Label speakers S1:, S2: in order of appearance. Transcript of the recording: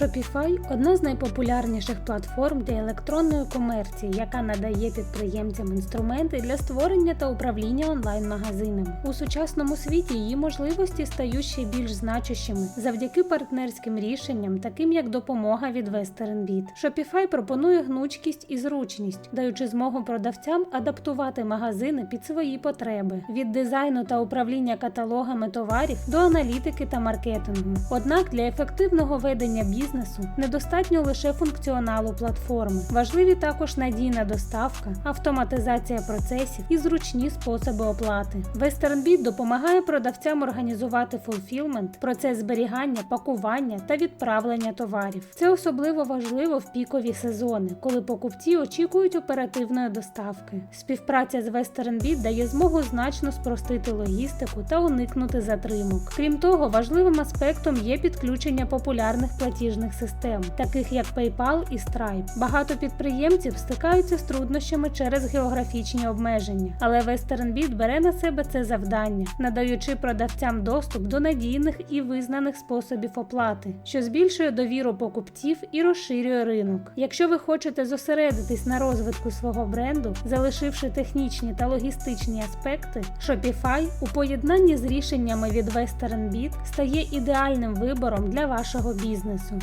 S1: Shopify одна з найпопулярніших платформ для електронної комерції, яка надає підприємцям інструменти для створення та управління онлайн-магазинами. У сучасному світі її можливості стають ще більш значущими завдяки партнерським рішенням, таким як допомога від WesternBit. Shopify пропонує гнучкість і зручність, даючи змогу продавцям адаптувати магазини під свої потреби від дизайну та управління каталогами товарів до аналітики та маркетингу. Однак для ефективного ведення бізнесу недостатньо лише функціоналу платформи. Важливі також надійна доставка, автоматизація процесів і зручні способи оплати. WesternBit допомагає продавцям організувати фулфілмент, процес зберігання, пакування та відправлення товарів. Це особливо важливо в пікові сезони, коли покупці очікують оперативної доставки. Співпраця з WesternBit дає змогу значно спростити логістику та уникнути затримок. Крім того, важливим аспектом є підключення популярних платіжних систем, таких як PayPal і Stripe. Багато підприємців стикаються з труднощами через географічні обмеження, але WesternBit бере на себе це завдання, надаючи продавцям доступ до надійних і визнаних способів оплати, що збільшує довіру покупців і розширює ринок. Якщо ви хочете зосередитись на розвитку свого бренду, залишивши технічні та логістичні аспекти, Shopify у поєднанні з рішеннями від WesternBit стає ідеальним вибором для вашого бізнесу.